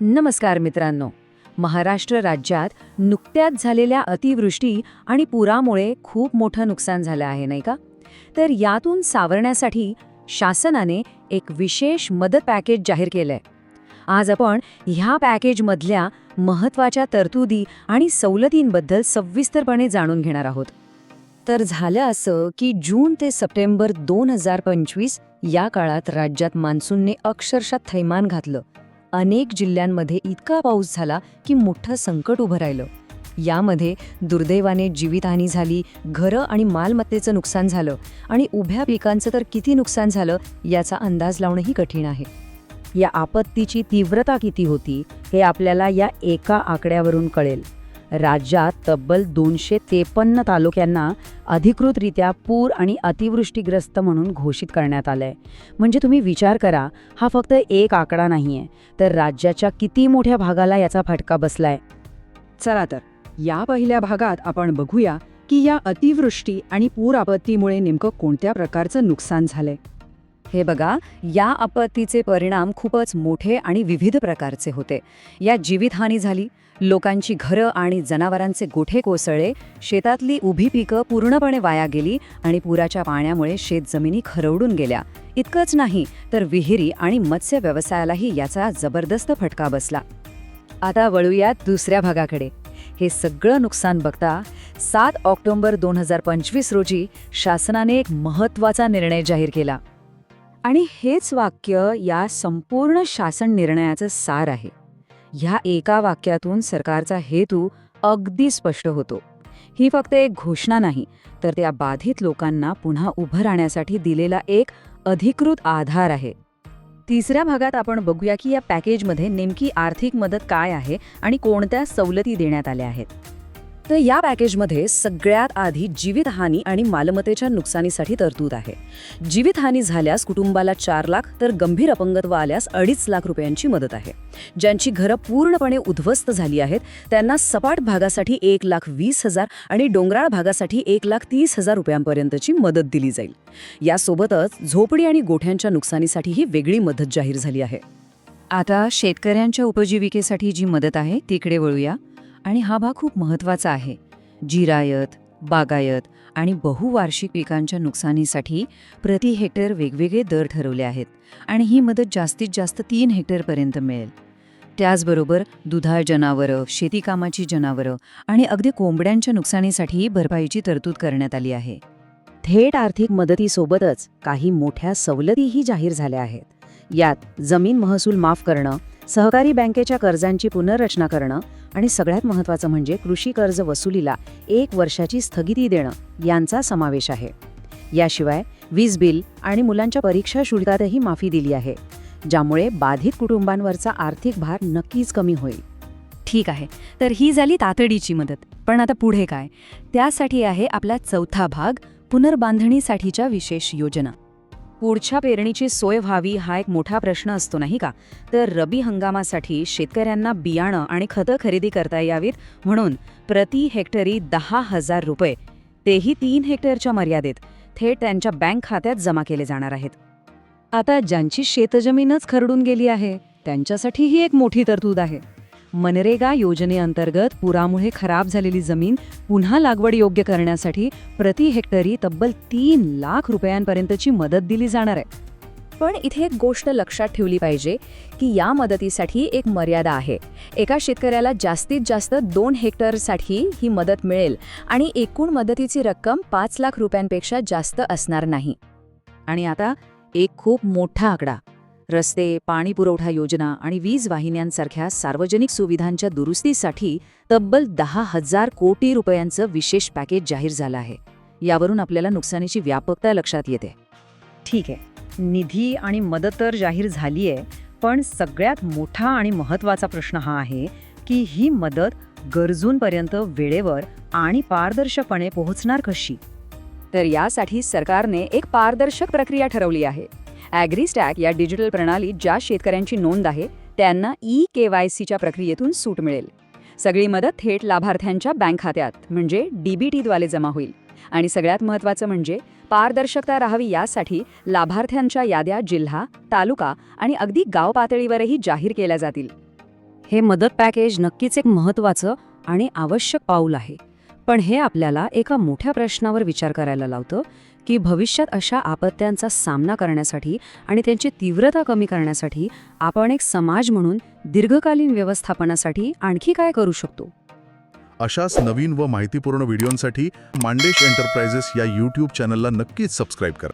नमस्कार मित्रांनो. महाराष्ट्र राज्यात नुकत्याच झालेल्या अतिवृष्टी आणि पुरामुळे खूप मोठं नुकसान झालं आहे नाही का? तर यातून सावरण्यासाठी शासनाने एक विशेष मदत पॅकेज जाहीर केलंय. आज आपण ह्या पॅकेजमधल्या महत्त्वाच्या तरतुदी आणि सवलतींबद्दल सविस्तरपणे जाणून घेणार आहोत. तर झालं असं की जून ते सप्टेंबर दोन हजार पंचवीस या काळात राज्यात मान्सूनने अक्षरशः थैमान घातलं. अनेक जिल्ह्यांमध्ये इतका पाऊस झाला की मोठं संकट उभं राहिलं. यामध्ये दुर्दैवाने जीवितहानी झाली घरं आणि मालमत्तेचं नुकसान झालं आणि उभ्या पिकांचं तर किती नुकसान झालं याचा अंदाज लावणंही कठीण आहे. या आपत्तीची तीव्रता किती होती हे आपल्याला या एका आकड्यावरून कळेल. राज्यात तब्बल दोनशे त्रेपन्न तालुक्यांना अधिकृतरित्या पूर आणि अतिवृष्टीग्रस्त म्हणून घोषित करण्यात आलंय. म्हणजे तुम्ही विचार करा हा फक्त एक आकडा नाही आहे तर राज्याच्या किती मोठ्या भागाला याचा फटका बसलाय? चला तर या पहिल्या भागात आपण बघूया की या अतिवृष्टी आणि पूर आपत्तीमुळे नेमकं कोणत्या प्रकारचं नुकसान झालंय. हे बघा या आपत्तीचे परिणाम खूपच मोठे आणि विविध प्रकारचे होते. या जीवितहानी झाली. लोकांची घरं आणि जनावरांचे गोठे कोसळले. शेतातली उभी पिकं पूर्णपणे वाया गेली आणि पुराच्या पाण्यामुळे शेतजमिनी खरवडून गेल्या. इतकंच नाही तर विहिरी आणि मत्स्य व्यवसायालाही याचा जबरदस्त फटका बसला. आता वळूयात दुसऱ्या भागाकडे. हे सगळं नुकसान बघता सात ऑक्टोबर दोन हजार पंचवीस रोजी शासनाने एक महत्त्वाचा निर्णय जाहीर केला. आणि हेच वाक्य या संपूर्ण शासन निर्णयाचं सार आहे. ह्या एका वाक्यातून सरकारचा हेतू अगदी स्पष्ट होतो. ही फक्त एक घोषणा नाही तर त्या बाधित लोकांना पुन्हा उभं राहण्यासाठी दिलेला एक अधिकृत आधार आहे. तिसऱ्या भागात आपण बघूया की या पॅकेजमध्ये नेमकी आर्थिक मदत काय आहे आणि कोणत्या सवलती देण्यात आल्या आहेत. तर या पॅकेजमध्ये सगळ्यात आधी जीवितहानी आणि मालमत्तेच्या नुकसानीसाठी तरतूद आहे. जीवितहानी झाल्यास कुटुंबाला चार लाख तर गंभीर अपंगत्व आल्यास अडीच लाख रुपयांची मदत आहे. ज्यांची घरं पूर्णपणे उद्ध्वस्त झाली आहेत त्यांना सपाट भागासाठी एक लाख वीस हजार आणि डोंगराळ भागासाठी एक लाख तीस हजार रुपयांपर्यंतची मदत दिली जाईल. यासोबतच झोपडी आणि गोठ्यांच्या नुकसानीसाठीही वेगळी मदत जाहीर झाली आहे. आता शेतकऱ्यांच्या उपजीविकेसाठी जी मदत आहे तिकडे वळूया. आणि हा भाग खूप महत्त्वाचा आहे. जिरायत बागायत आणि बहुवार्षिक पिकांच्या नुकसानीसाठी प्रति हेक्टर वेगवेगळे दर ठरवले आहेत आणि ही मदत जास्तीत जास्त तीन हेक्टरपर्यंत मिळेल. त्याचबरोबर दुधाळ जनावरं शेतीकामाची जनावरं आणि अगदी कोंबड्यांच्या नुकसानीसाठीही भरपाईची तरतूद करण्यात आली आहे. थेट आर्थिक मदतीसोबतच काही मोठ्या सवलतीही जाहीर झाल्या आहेत. यात जमीन महसूल माफ करणं सहकारी बँकेच्या कर्जांची पुनर्रचना करणं आणि सगळ्यात महत्त्वाचं म्हणजे कृषी कर्ज वसुलीला एक वर्षाची स्थगिती देणं यांचा समावेश आहे. याशिवाय वीज बिल आणि मुलांच्या परीक्षा शुल्कातही माफी दिली आहे ज्यामुळे बाधित कुटुंबांवरचा आर्थिक भार नक्कीच कमी होईल. ठीक आहे तर ही झाली तातडीची मदत. पण आता पुढे काय? त्यासाठी आहे आपला चौथा भाग पुनर्बांधणीसाठीच्या विशेष योजना. पुढच्या पेरणीची सोय व्हावी हा एक मोठा प्रश्न असतो नाही का? तर रबी हंगामासाठी शेतकऱ्यांना बियाणं आणि खतं खरेदी करता यावीत म्हणून प्रति हेक्टरी दहा हजार रुपये. तेही तीन हेक्टरच्या मर्यादेत. थेट त्यांच्या बँक खात्यात जमा केले जाणार आहेत. आता ज्यांची शेतजमीनच खरडून गेली आहे त्यांच्यासाठी ही एक मोठी तरतूद आहे. मनरेगा योजनेअंतर्गत पुरामुळे खराब झालेली जमीन पुन्हा लागवड योग्य करण्यासाठी प्रति हेक्टरी तब्बल तीन लाख रुपयांपर्यंतची मदत दिली जाणार आहे. पण इथे एक गोष्ट लक्षात ठेवली पाहिजे की या मदतीसाठी एक मर्यादा आहे. एका शेतकऱ्याला जास्तीत जास्त दोन हेक्टरसाठी ही मदत मिळेल आणि एकूण मदतीची रक्कम पाच लाख रुपयांपेक्षा जास्त असणार नाही. आणि आता एक खूप मोठा आकडा. रस्ते पाणी पुरवठा योजना आणि वीज वाहिन्यांसारख्या सार्वजनिक सुविधांच्या दुरुस्तीसाठी तब्बल दहा हजार कोटी रुपयांचं विशेष पॅकेज जाहीर झालं आहे. यावरून आपल्याला नुकसानीची व्यापकता लक्षात येते. ठीक आहे. निधी आणि मदत तर जाहीर झाली आहे पण सगळ्यात मोठा आणि महत्त्वाचा प्रश्न हा आहे की ही मदत गरजूंपर्यंत वेळेवर आणि पारदर्शकपणे पोहोचणार कशी? तर यासाठी सरकारने एक पारदर्शक प्रक्रिया ठरवली आहे. ॲग्रीस्टॅक या डिजिटल प्रणालीत ज्या शेतकऱ्यांची नोंद आहे त्यांना ई के वाय सीच्या प्रक्रियेतून सूट मिळेल. सगळी मदत थेट लाभार्थ्यांच्या बँक खात्यात म्हणजे डीबीटीद्वारे जमा होईल. आणि सगळ्यात महत्त्वाचं म्हणजे पारदर्शकता राहावी यासाठी लाभार्थ्यांच्या याद्या जिल्हा तालुका आणि अगदी गाव पातळीवरही जाहीर केल्या जातील. हे मदत पॅकेज नक्कीच एक महत्त्वाचं आणि आवश्यक पाऊल आहे. पण हे आपल्याला एका मोठ्या प्रश्नावर विचार करायला लावतं की भविष्यात अशा आपत्त्यांचा सामना करण्यासाठी आणि त्यांची तीव्रता कमी करण्यासाठी आपण एक समाज म्हणून दीर्घकालीन व्यवस्थापनासाठी आणखी काय करू शकतो? अशाच नवीन व माहितीपूर्ण व्हिडिओंसाठी मांडेश एंटरप्राइजेस या यूट्यूब चॅनलला नक्कीच सबस्क्राईब करा.